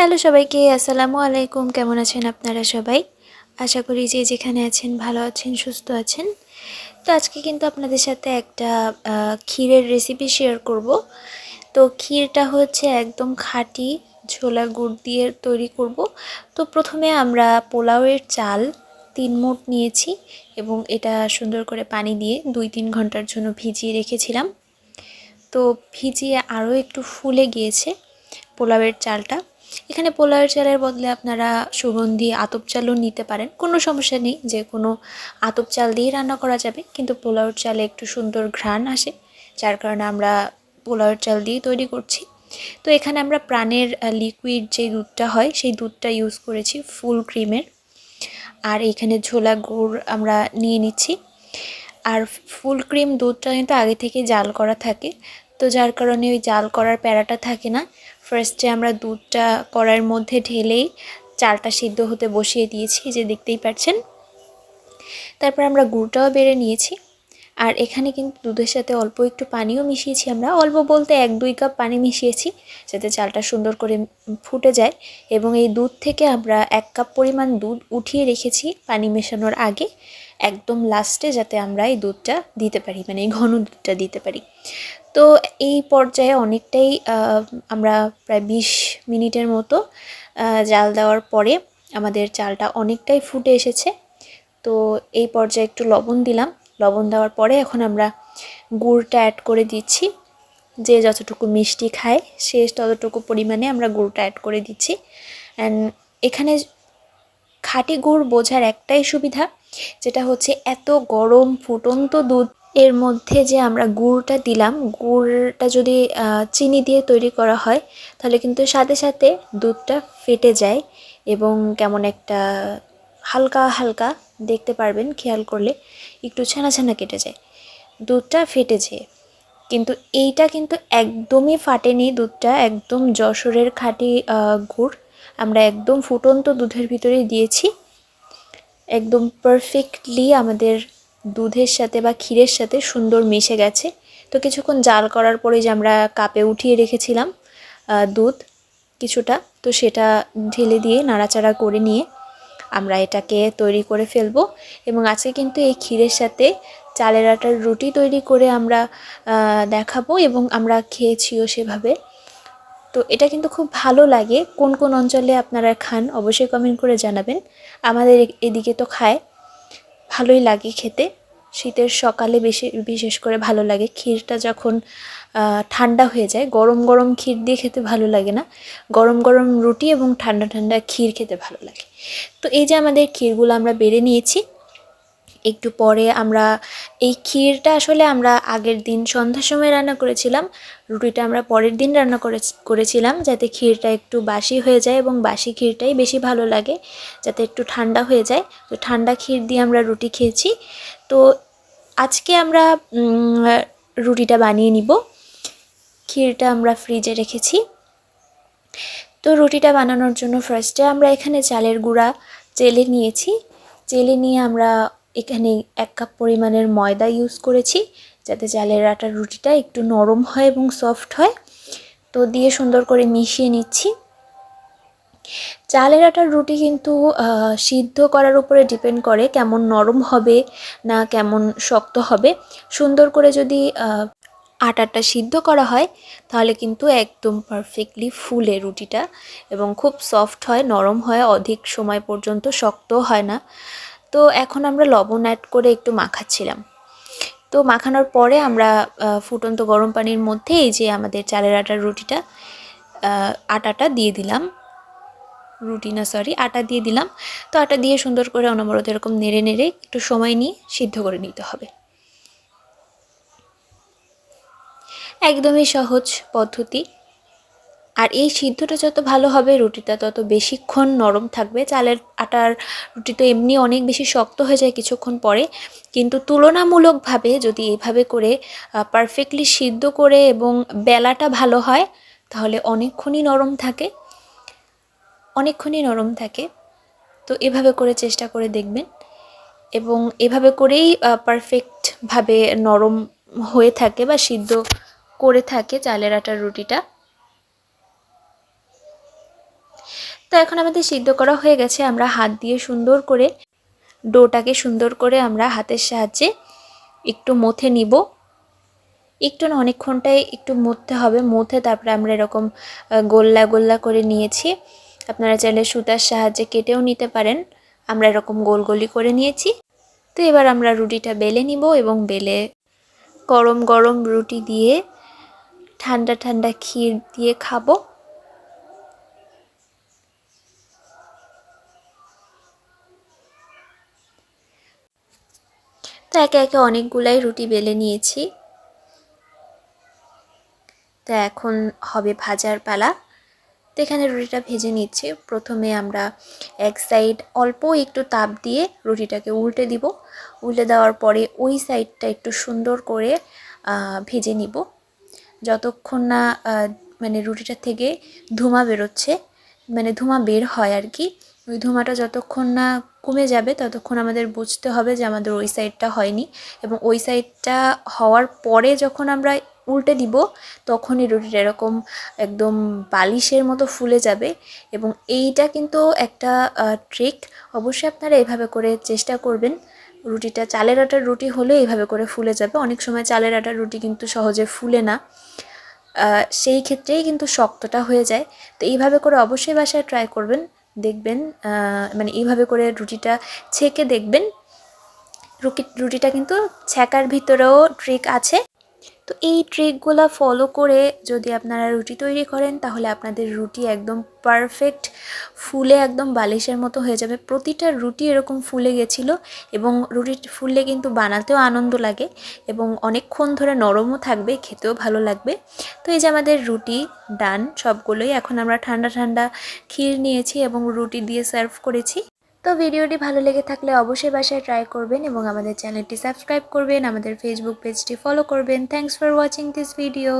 Hello সবাইকে, আসসালামু আলাইকুম। কেমন আছেন আপনারা সবাই? আশা করি যে যেখানে আছেন ভালো আছেন, সুস্থ আছেন। তো আজকে কিন্তু আপনাদের সাথে একটা ক্ষীরের রেসিপি শেয়ার করব। তো ক্ষীরটা হচ্ছে একদম খাঁটি ছোলা গুড় দিয়ে তৈরি করব। তো প্রথমে আমরা পোলাওয়ের চাল তিন মুঠ নিয়েছি এবং এটা সুন্দর করে পানি দিয়ে দুই তিন ঘণ্টার জন্য ভিজিয়ে রেখেছিলাম। তো ভিজিয়ে আরও একটু ফুলে গিয়েছে পোলাওয়ের চালটা। এখানে পোলাওয়ের চালের বদলে আপনারা সুগন্ধি আতপ চালও নিতে পারেন। কোনো সমস্যা নেই, যে কোনো আতপ চাল দিয়ে রান্না করা যাবে, কিন্তু পোলাওয়ের চালে একটু সুন্দর ঘ্রাণ আসে, যার কারণে আমরা পোলাওয়ের চাল দিয়ে তৈরি করছি। তো এখানে আমরা প্রাণের লিকুইড যে দুধটা হয়, সেই দুধটা ইউজ করেছি ফুল ক্রিমের। আর এখানে ঝোলা গুড় আমরা নিয়ে নিচ্ছি। আর ফুল ক্রিম দুধটা কিন্তু আগে থেকে জাল করা থাকে তো যার কারণে ওই জাল করার প্যারাটা থাকে না। ফার্স্টে আমরা দুধটা কড়াইয়ের মধ্যে ঢেলেই চালটা সিদ্ধ হতে বসিয়ে দিয়েছি যে দেখতেই পাচ্ছেন। তারপর আমরা গুড়টাও বেড়ে নিয়েছি। আর এখানে কিন্তু দুধের সাথে অল্প একটু পানিও মিশিয়েছি আমরা। অল্প বলতে এক, দুই কাপ পানি মিশিয়েছি যাতে চালটা সুন্দর করে ফুটে যায়। এবং এই দুধ থেকে আমরা এক কাপ পরিমাণ দুধ উঠিয়ে রেখেছি পানি মেশানোর আগে। একদম লাস্টে যাতে আমরা এই দুধটা দিতে পারি মানে এই ঘন দুধটা দিতে পারি। তো এই পর্যায়ে অনেকটাই আমরা প্রায় বিশ মিনিটের মতো জাল দেওয়ার পরে আমাদের চালটা অনেকটাই ফুটে এসেছে। তো এই পর্যায়ে একটু লবণ দিলাম। লবণ দেওয়ার পরে এখন আমরা গুড়টা অ্যাড করে দিচ্ছি। যে যতটুকু মিষ্টি খায়, সে ততটুকু পরিমাণে আমরা গুড়টা অ্যাড করে দিচ্ছি। অ্যান্ড এখানে খাঁটি গুড় বোঝার একটাই সুবিধা, যেটা হচ্ছে এত গরম ফুটন্ত দুধ এর মধ্যে যে আমরা গুড়টা দিলাম, গুড়টা যদি চিনি দিয়ে তৈরি করা হয়, তাহলে কিন্তু সাথে সাথে দুধটা ফেটে যায় এবং কেমন একটা হালকা হালকা দেখতে পারবেন, খেয়াল করলে একটু ছানা ছানা কেটে যায়। দুধটা ফেটে যায়, কিন্তু এইটা কিন্তু একদমই ফাটেনি দুধটা, একদম যশোরের খাঁটি গুড়। আমরা একদম ফুটন্ত দুধের ভিতরে দিয়েছি। একদম পারফেক্টলি আমাদের দুধের সাথে বা ক্ষীরের সাথে সুন্দর মিশে গেছে। তো কিছুক্ষণ জাল করার পরে যে আমরা কাপে উঠিয়ে রেখেছিলাম দুধ কিছুটা, তো সেটা ঢেলে দিয়ে নাড়াচাড়া করে নিয়ে আমরা এটাকে তৈরি করে ফেলব। এবং আজকে কিন্তু এই ক্ষীরের সাথে চালের আটার রুটি তৈরি করে আমরা দেখাবো এবং আমরা খেয়েছিও সেভাবে। তো এটা কিন্তু খুব ভালো লাগে। কোন কোন অঞ্চলে আপনারা খান অবশ্যই কমেন্ট করে জানাবেন। আমাদের এদিকে তো খায়। ভালোই লাগে খেতে। শীতের সকালে বেশি, বিশেষ করে ভালো লাগে। ক্ষীরটা যখন ঠান্ডা হয়ে যায়, গরম গরম ক্ষীর দিয়ে খেতে ভালো লাগে না। গরম গরম রুটি এবং ঠান্ডা ঠান্ডা ক্ষীর খেতে ভালো লাগে। তো এই যে আমাদের ক্ষীরগুলো আমরা বেড়ে নিয়েছি একটু পরে আমরা এই ক্ষীরটা আসলে আমরা আগের দিন সন্ধ্যার সময় রান্না করেছিলাম, রুটিটা আমরা পরের দিন রান্না করে, করেছিলাম যাতে ক্ষীরটা একটু বাসি হয়ে যায় এবং বাসি ক্ষীরটাই বেশি ভালো লাগে, যাতে একটু ঠান্ডা হয়ে যায়। তো ঠান্ডা ক্ষীর দিয়ে আমরা রুটি খেয়েছি। তো আজকে আমরা রুটিটা বানিয়ে নিব। ক্ষীরটা আমরা ফ্রিজে রেখেছি। তো রুটিটা বানানোর জন্য ফার্স্টে আমরা এখানে চালের গুঁড়া, চেলে নিয়েছি। চেলে নিয়ে আমরা এখানে এক কাপ পরিমাণের ময়দা ইউজ করেছি, যাতে চালের আটার রুটিটা একটু নরম হয় এবং সফট হয়। তো দিয়ে সুন্দর করে মিশিয়ে নিচ্ছি। চালের আটার রুটি কিন্তু সিদ্ধ করার উপরে ডিপেন্ড করে কেমন নরম হবে না কেমন শক্ত হবে। সুন্দর করে যদি আটাটা সিদ্ধ করা হয়, তাহলে কিন্তু একদম পারফেক্টলি ফুলে রুটিটা এবং খুব সফট হয়, নরম হয়, অধিক সময় পর্যন্ত শক্ত হয় না। তো এখন আমরা লবণ অ্যাড করে একটু মাখাচ্ছিলাম। তো মাখানোর পরে আমরা ফুটন্ত গরম পানির মধ্যে এই যে আমাদের চালের আটার রুটিটা আটাটা দিয়ে দিলাম। রুটি না সরি আটা দিয়ে দিলাম। তো আটা দিয়ে সুন্দর করে অনবরত এরকম নেড়ে নেড়ে একটু সময় নিয়ে সিদ্ধ করে নিতে হবে। একদমই সহজ পদ্ধতি। আর এই সিদ্ধটা যত ভালো হবে, রুটিটা তত বেশিক্ষণ নরম থাকবে। চালের আটার রুটি তো এমনি অনেক বেশি শক্ত হয়ে যায় কিছুক্ষণ পরে। কিন্তু তুলনামূলকভাবে যদি এভাবে করে পারফেক্টলি সিদ্ধ করে এবং বেলাটা ভালো হয়, তাহলে অনেকক্ষণই নরম থাকে। অনেকক্ষণই নরম থাকে। তো এভাবে করে চেষ্টা করে দেখবেন। এবং এভাবে করেই পারফেক্টভাবে নরম হয়ে থাকে বা সিদ্ধ করে থাকে চালের আটার রুটিটা। তো এখন আমাদের সিদ্ধ করা হয়ে গেছে। আমরা হাত দিয়ে সুন্দর করে ডোটাকে সুন্দর করে আমরা হাতের সাহায্যে একটু মথে নিব। একটু না, অনেকক্ষণটাই একটু মথতে হবে। মথে তারপরে আমরা এরকম গোল্লা গোল্লা করে নিয়েছি। আপনারা চাইলে সুতার সাহায্যে কেটেও নিতে পারেন। আমরা এরকম গোল গলি করে নিয়েছি। তো এবার আমরা রুটিটা বেলে নিব এবং বেলে গরম গরম রুটি দিয়ে ঠান্ডা ঠান্ডা ক্ষীর দিয়ে খাব। তো একে একে অনেকগুলাই রুটি বেলে নিয়েছি। তো এখন হবে ভাজার পালা। তো এখানে রুটিটা ভেজে নিচ্ছি। প্রথমে আমরা এক সাইড অল্প একটু তাপ দিয়ে রুটিটাকে উল্টে দিব। উল্টে দেওয়ার পরে ওই সাইডটা একটু সুন্দর করে ভেজে নিব। যতক্ষণ না মানে রুটিটা থেকে ধোঁয়া বেরোচ্ছে মানে ধোঁয়া বের হয় আর কি ওই ধোঁয়াটা যতক্ষণ না কমে যাবে, ততক্ষণ আমাদের বুঝতে হবে যে আমাদের ওই সাইডটা হয়নি। এবং ওই সাইডটা হওয়ার পরে যখন আমরা উল্টে দিব, তখনই রুটিটা এরকম একদম বালিশের মতো ফুলে যাবে। এবং এইটা কিন্তু একটা ট্রিক অবশ্যই আপনারা এভাবে করে চেষ্টা করবেন। রুটিটা চালের আটার রুটি হলে এইভাবে করে ফুলে যাবে। অনেক সময় চালের আটার রুটি কিন্তু সহজে ফুলে না। সেই ক্ষেত্রেই কিন্তু শক্তটা হয়ে যায়। তো এইভাবে করে অবশ্যই বাসায় ট্রাই করবেন। দেখবেন মানে এইভাবে করে রুটিটা ছেঁকে দেখবেন। রুটি রুটিটা কিন্তু ছ্যাঁকার ভিতরেও ট্রিক আছে। তো এই ট্রিকগুলো ফলো করে যদি আপনারা রুটি তৈরি করেন, তাহলে আপনাদের রুটি একদম পারফেক্ট ফুলে একদম বালিশের মতো হয়ে যাবে। প্রতিটা রুটি এরকম ফুলে গেছিল এবং রুটি ফুললে কিন্তু বানাতেও আনন্দ লাগে এবং অনেকক্ষণ ধরে নরমও থাকবে, খেতেও ভালো লাগবে। তো এই যে আমাদের রুটি ডান সবগুলোই, এখন আমরা ঠান্ডা ঠান্ডা ক্ষীর নিয়েছি এবং রুটি দিয়ে সার্ভ করেছি। তো ভিডিওটি ভালো লেগে থাকলে অবশ্যই বাসায় ট্রাই করবেন এবং আমাদের চ্যানেলটি সাবস্ক্রাইব করবেন, আমাদের ফেসবুক পেজটি ফলো করবেন। Thanks for watching this video